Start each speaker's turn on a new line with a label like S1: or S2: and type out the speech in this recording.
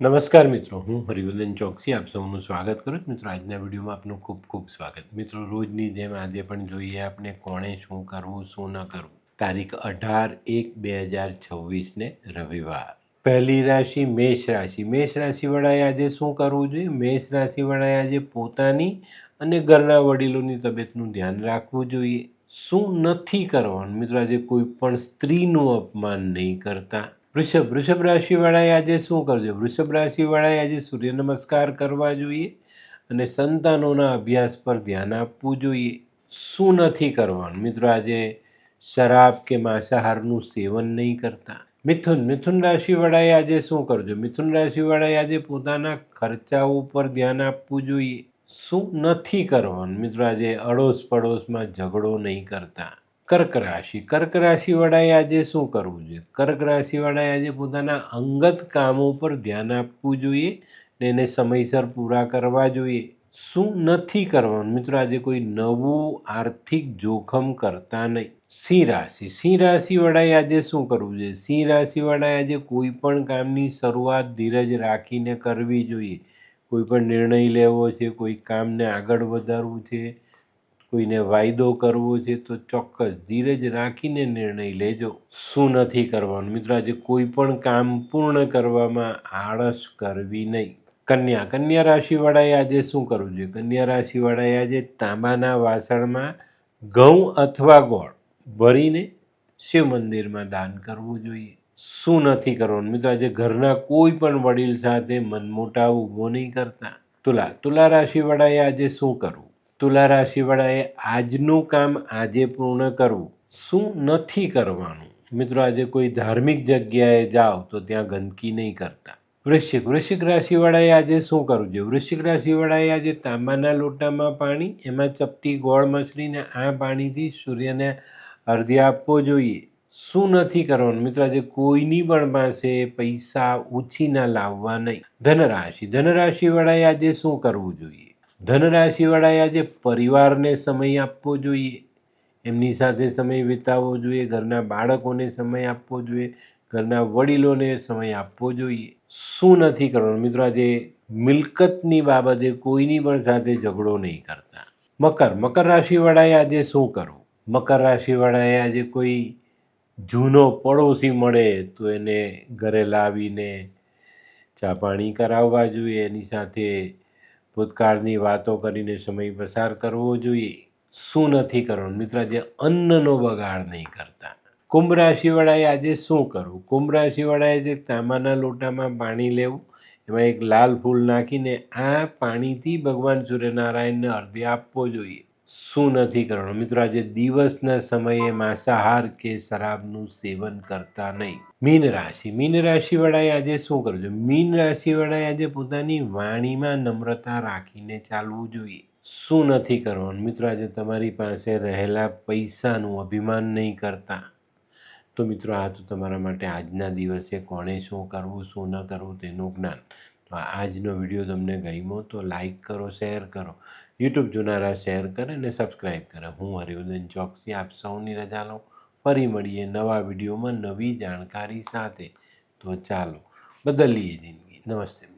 S1: નમસ્કાર મિત્રો, હું હરિવર્ધન ચોકસી આપ સૌનું સ્વાગત કરું છું. મિત્રો, આજના વિડીયોમાં આપનું ખૂબ ખૂબ સ્વાગત. મિત્રો, રોજની જેમ આજે પણ જોઈએ આપણે કોણે શું કરવું, શું ન કરવું. તારીખ અઢાર એક બે હજાર છવ્વીસને રવિવાર. પહેલી રાશિ મેષ રાશિ. મેષ રાશિવાળાએ આજે શું કરવું જોઈએ? મેષ રાશિવાળાએ આજે પોતાની અને ઘરના વડીલોની તબિયતનું ધ્યાન રાખવું જોઈએ. શું નથી કરવાનું? મિત્રો, આજે કોઈ પણ સ્ત્રીનું અપમાન નહીં કરતા. વૃષભ વૃષભ રાશિવાળાએ આજે શું કરજો? વૃષભ રાશિવાળાએ આજે સૂર્ય નમસ્કાર કરવા જોઈએ અને સંતાનોના અભ્યાસ પર ધ્યાન આપવું જોઈએ. શું નથી કરવાનું? મિત્રો, આજે શરાબ કે માંસાહારનું સેવન નહીં કરતા. મિથુન મિથુન રાશિવાળાએ આજે શું કરજો? મિથુન રાશિવાળાએ આજે પોતાના ખર્ચાઓ ઉપર ધ્યાન આપવું જોઈએ. શું નથી કરવાનું? મિત્રો, આજે અડોશ પડોશમાં ઝઘડો નહીં કરતા. કર્ક રાશિ. કર્ક રાશિવાળાએ આજે શું કરવું જોઈએ? કર્ક રાશિવાળાએ આજે પોતાના અંગત કામો પર ધ્યાન આપવું જોઈએ ને એને સમયસર પૂરા કરવા જોઈએ. શું નથી કરવાનું? મિત્રો, આજે કોઈ નવું આર્થિક જોખમ કરતા નહીં. સિંહ રાશિ. સિંહ રાશિવાળાએ આજે શું કરવું જોઈએ? સિંહ રાશિવાળાએ આજે કોઈ પણ કામની શરૂઆત ધીરજ રાખીને કરવી જોઈએ. કોઈ પણ નિર્ણય લેવો છે, કોઈ કામને આગળ વધારવું છે કોઈને વાયદો કરવો છે તો ચોક્કસ ધીરજ રાખીને નિર્ણય લેજો. શું નથી કરવાનું? મિત્રો, આજે કોઈ પણ કામ પૂર્ણ કરવામાં આળસ કરવી નહીં. કન્યા કન્યા રાશિવાળાએ આજે શું કરવું જોઈએ? કન્યા રાશિવાળાએ આજે તાંબાના વાસણમાં ઘઉં અથવા ગોળ ભરીને શિવ મંદિરમાં દાન કરવું જોઈએ. શું નથી કરવાનું? મિત્રો, આજે ઘરના કોઈ પણ વડીલ સાથે મનમોટાવ ઊભો નહીં કરતા. તુલા તુલા રાશિવાળાએ આજે શું કરવું? તુલા રાશિવાળાએ આજનું કામ આજે પૂર્ણ કરવું. શું નથી કરવાનું? મિત્રો, આજે કોઈ ધાર્મિક જગ્યાએ જાઓ તો ત્યાં ગંદકી નહીં કરતા. વૃશ્ચિક વૃશ્ચિક રાશિવાળાએ આજે શું કરવું જોઈએ? વૃશ્ચિક રાશિવાળાએ આજે તાંબાના લોટામાં પાણી, એમાં ચપટી ગોળ મસળીને આ પાણીથી સૂર્યને અર્ધ્ય આપવો જોઈએ. શું નથી કરવાનું? મિત્રો, આજે કોઈની પણ પાસે પૈસા ઉછીના લાવવા નહીં. ધનરાશિ ધનરાશિવાળાએ આજે શું કરવું જોઈએ? ધનરાશિવાળાએ આજે પરિવારને સમય આપવો જોઈએ. એમની સાથે સમય વિતાવવો જોઈએ. ઘરના બાળકોને સમય આપવો જોઈએ. ઘરના વડીલોને સમય આપવો જોઈએ. શું નથી કરવાનું? મિત્રો, આજે મિલકતની બાબતે કોઈની પણ સાથે ઝઘડો નહીં કરતા. મકર મકર રાશિવાળાએ આજે શું કરવું? મકર રાશિવાળાએ આજે કોઈ જૂનો પડોશી મળે તો એને ઘરે લાવીને ચા પાણી કરાવવા જોઈએ. એની સાથે ભૂતકાળની વાતો કરીને સમય પસાર કરવો જોઈએ. શું નથી કરવાનું? મિત્ર જે અન્નનો બગાડ નહીં કરતા. કુંભ રાશિવાળાએ આજે શું કરવું? કુંભ રાશિવાળાએ જે તાંબાના લોટામાં પાણી લેવું. એમાં એક લાલ ફૂલ નાખીને આ પાણીથી ભગવાન સૂર્યનારાયણને અર્ધ્ય આપવો જોઈએ. શું નથી કરવાનું? મિત્રો, આજે દિવસના સમયે માંસાહાર કે શરાબનું સેવન કરતા નહીં. મીન રાશિ. મીન રાશિવાળાએ આજે શું કરવું જોઈએ? મીન રાશિવાળાએ આજે પોતાની વાણીમાં નમ્રતા રાખીને ચાલવું જોઈએ. શું નથી કરવાનું? મિત્રો, આજે તમારી પાસે રહેલા પૈસાનું અભિમાન નહીં કરતા. તો મિત્રો, આ તો તમારા માટે આજના દિવસે કોણે શું કરવું, શું ન કરવું તેનું જ્ઞાન. આજનો વીડિયો તમને ગમ્યો તો લાઈક કરો, શેર કરો. યુટ્યુબ જોનારા શેર કરે અને સબસ્ક્રાઈબ કરે. હું હરિવર્ધન ચોકસી આપ સૌની રજા લઉં. ફરી મળીએ નવા વિડીયોમાં નવી જાણકારી સાથે. તો ચાલો, બદલીએ જિંદગી. નમસ્તે.